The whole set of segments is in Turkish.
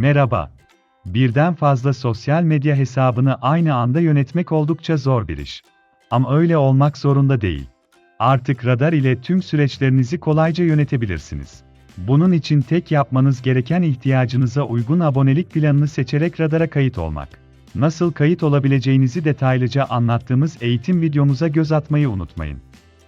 Merhaba. Birden fazla sosyal medya hesabını aynı anda yönetmek oldukça zor bir iş. Ama öyle olmak zorunda değil. Artık radar ile tüm süreçlerinizi kolayca yönetebilirsiniz. Bunun için tek yapmanız gereken ihtiyacınıza uygun abonelik planını seçerek radara kayıt olmak. Nasıl kayıt olabileceğinizi detaylıca anlattığımız eğitim videomuza göz atmayı unutmayın.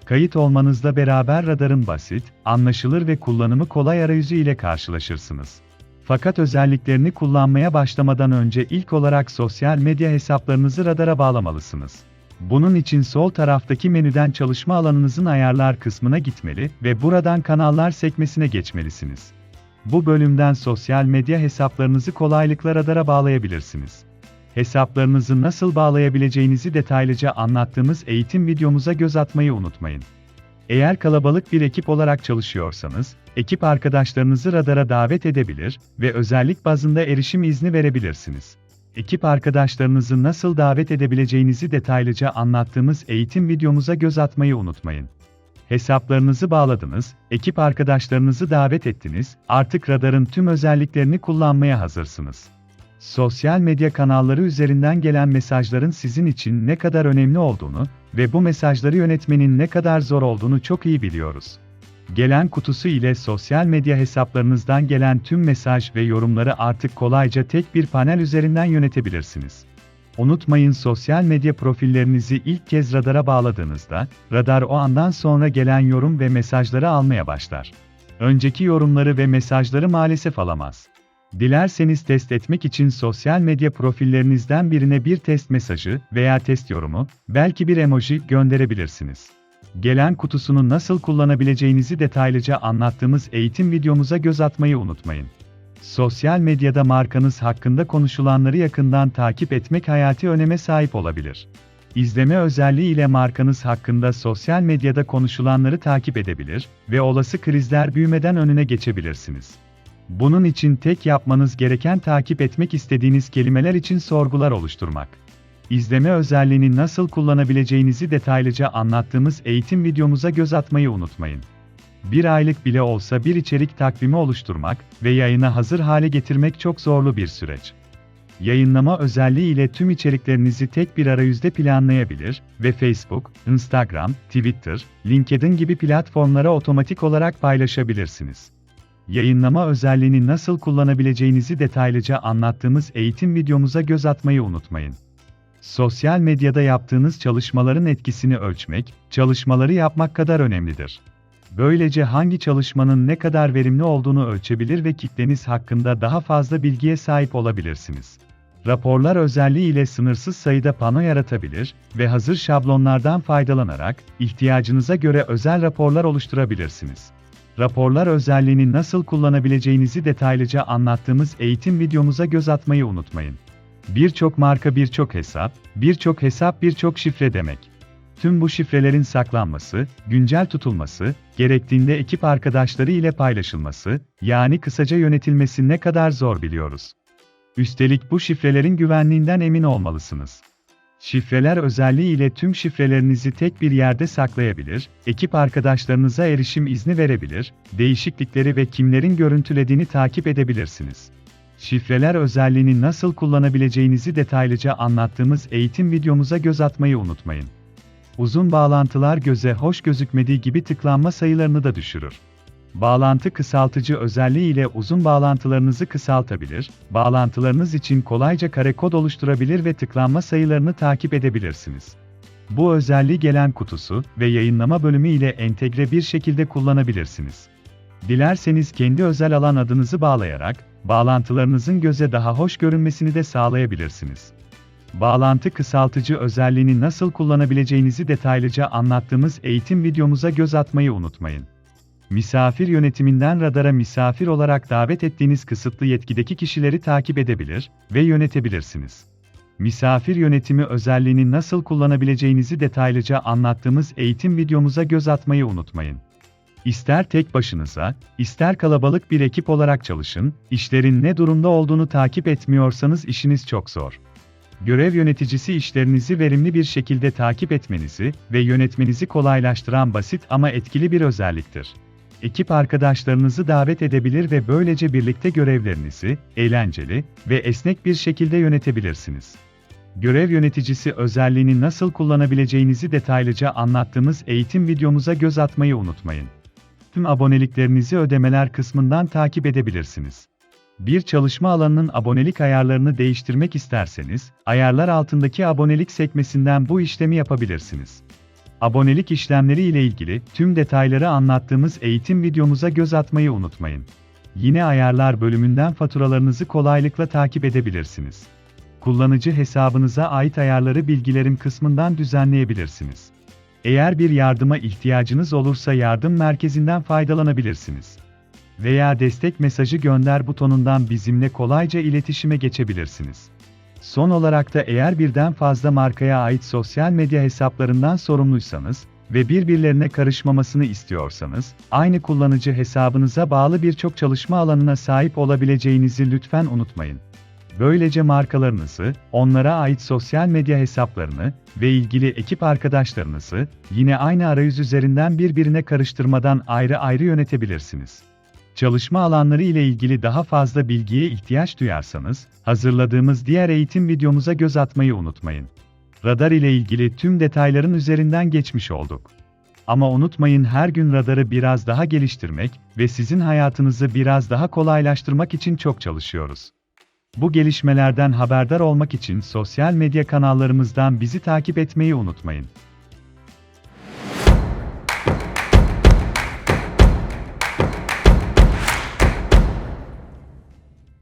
Kayıt olmanızla beraber radarın basit, anlaşılır ve kullanımı kolay arayüzü ile karşılaşırsınız. Fakat özelliklerini kullanmaya başlamadan önce ilk olarak sosyal medya hesaplarınızı radara bağlamalısınız. Bunun için sol taraftaki menüden çalışma alanınızın ayarlar kısmına gitmeli ve buradan kanallar sekmesine geçmelisiniz. Bu bölümden sosyal medya hesaplarınızı kolaylıkla radara bağlayabilirsiniz. Hesaplarınızı nasıl bağlayabileceğinizi detaylıca anlattığımız eğitim videomuza göz atmayı unutmayın. Eğer kalabalık bir ekip olarak çalışıyorsanız, ekip arkadaşlarınızı radara davet edebilir ve özellik bazında erişim izni verebilirsiniz. Ekip arkadaşlarınızı nasıl davet edebileceğinizi detaylıca anlattığımız eğitim videomuza göz atmayı unutmayın. Hesaplarınızı bağladınız, ekip arkadaşlarınızı davet ettiniz, artık radarın tüm özelliklerini kullanmaya hazırsınız. Sosyal medya kanalları üzerinden gelen mesajların sizin için ne kadar önemli olduğunu ve bu mesajları yönetmenin ne kadar zor olduğunu çok iyi biliyoruz. Gelen kutusu ile sosyal medya hesaplarınızdan gelen tüm mesaj ve yorumları artık kolayca tek bir panel üzerinden yönetebilirsiniz. Unutmayın sosyal medya profillerinizi ilk kez radara bağladığınızda, radar o andan sonra gelen yorum ve mesajları almaya başlar. Önceki yorumları ve mesajları maalesef alamaz. Dilerseniz test etmek için sosyal medya profillerinizden birine bir test mesajı veya test yorumu, belki bir emoji gönderebilirsiniz. Gelen kutusunu nasıl kullanabileceğinizi detaylıca anlattığımız eğitim videomuza göz atmayı unutmayın. Sosyal medyada markanız hakkında konuşulanları yakından takip etmek hayati öneme sahip olabilir. İzleme özelliği ile markanız hakkında sosyal medyada konuşulanları takip edebilir ve olası krizler büyümeden önüne geçebilirsiniz. Bunun için tek yapmanız gereken takip etmek istediğiniz kelimeler için sorgular oluşturmak. İzleme özelliğini nasıl kullanabileceğinizi detaylıca anlattığımız eğitim videomuza göz atmayı unutmayın. Bir aylık bile olsa bir içerik takvimi oluşturmak ve yayına hazır hale getirmek çok zorlu bir süreç. Yayınlama özelliği ile tüm içeriklerinizi tek bir arayüzde planlayabilir ve Facebook, Instagram, Twitter, LinkedIn gibi platformlara otomatik olarak paylaşabilirsiniz yayınlama özelliğini nasıl kullanabileceğinizi detaylıca anlattığımız eğitim videomuza göz atmayı unutmayın. Sosyal medyada yaptığınız çalışmaların etkisini ölçmek, çalışmaları yapmak kadar önemlidir. Böylece hangi çalışmanın ne kadar verimli olduğunu ölçebilir ve kitleniz hakkında daha fazla bilgiye sahip olabilirsiniz. Raporlar özelliği ile sınırsız sayıda pano yaratabilir ve hazır şablonlardan faydalanarak ihtiyacınıza göre özel raporlar oluşturabilirsiniz raporlar özelliğini nasıl kullanabileceğinizi detaylıca anlattığımız eğitim videomuza göz atmayı unutmayın. Birçok marka birçok hesap, birçok hesap birçok şifre demek. Tüm bu şifrelerin saklanması, güncel tutulması, gerektiğinde ekip arkadaşları ile paylaşılması, yani kısaca yönetilmesi ne kadar zor biliyoruz. Üstelik bu şifrelerin güvenliğinden emin olmalısınız. Şifreler özelliği ile tüm şifrelerinizi tek bir yerde saklayabilir, ekip arkadaşlarınıza erişim izni verebilir, değişiklikleri ve kimlerin görüntülediğini takip edebilirsiniz. Şifreler özelliğini nasıl kullanabileceğinizi detaylıca anlattığımız eğitim videomuza göz atmayı unutmayın. Uzun bağlantılar göze hoş gözükmediği gibi tıklanma sayılarını da düşürür. Bağlantı kısaltıcı özelliği ile uzun bağlantılarınızı kısaltabilir, bağlantılarınız için kolayca kare kod oluşturabilir ve tıklanma sayılarını takip edebilirsiniz. Bu özelliği gelen kutusu ve yayınlama bölümü ile entegre bir şekilde kullanabilirsiniz. Dilerseniz kendi özel alan adınızı bağlayarak, bağlantılarınızın göze daha hoş görünmesini de sağlayabilirsiniz. Bağlantı kısaltıcı özelliğini nasıl kullanabileceğinizi detaylıca anlattığımız eğitim videomuza göz atmayı unutmayın. Misafir yönetiminden radara misafir olarak davet ettiğiniz kısıtlı yetkideki kişileri takip edebilir ve yönetebilirsiniz. Misafir yönetimi özelliğini nasıl kullanabileceğinizi detaylıca anlattığımız eğitim videomuza göz atmayı unutmayın. İster tek başınıza, ister kalabalık bir ekip olarak çalışın, işlerin ne durumda olduğunu takip etmiyorsanız işiniz çok zor. Görev yöneticisi işlerinizi verimli bir şekilde takip etmenizi ve yönetmenizi kolaylaştıran basit ama etkili bir özelliktir. Ekip arkadaşlarınızı davet edebilir ve böylece birlikte görevlerinizi eğlenceli ve esnek bir şekilde yönetebilirsiniz. Görev yöneticisi özelliğini nasıl kullanabileceğinizi detaylıca anlattığımız eğitim videomuza göz atmayı unutmayın. Tüm aboneliklerinizi ödemeler kısmından takip edebilirsiniz. Bir çalışma alanının abonelik ayarlarını değiştirmek isterseniz, ayarlar altındaki abonelik sekmesinden bu işlemi yapabilirsiniz. Abonelik işlemleri ile ilgili tüm detayları anlattığımız eğitim videomuza göz atmayı unutmayın. Yine ayarlar bölümünden faturalarınızı kolaylıkla takip edebilirsiniz. Kullanıcı hesabınıza ait ayarları bilgilerim kısmından düzenleyebilirsiniz. Eğer bir yardıma ihtiyacınız olursa yardım merkezinden faydalanabilirsiniz. Veya destek mesajı gönder butonundan bizimle kolayca iletişime geçebilirsiniz. Son olarak da eğer birden fazla markaya ait sosyal medya hesaplarından sorumluysanız ve birbirlerine karışmamasını istiyorsanız, aynı kullanıcı hesabınıza bağlı birçok çalışma alanına sahip olabileceğinizi lütfen unutmayın. Böylece markalarınızı, onlara ait sosyal medya hesaplarını ve ilgili ekip arkadaşlarınızı yine aynı arayüz üzerinden birbirine karıştırmadan ayrı ayrı yönetebilirsiniz. Çalışma alanları ile ilgili daha fazla bilgiye ihtiyaç duyarsanız, hazırladığımız diğer eğitim videomuza göz atmayı unutmayın. Radar ile ilgili tüm detayların üzerinden geçmiş olduk. Ama unutmayın her gün radarı biraz daha geliştirmek ve sizin hayatınızı biraz daha kolaylaştırmak için çok çalışıyoruz. Bu gelişmelerden haberdar olmak için sosyal medya kanallarımızdan bizi takip etmeyi unutmayın.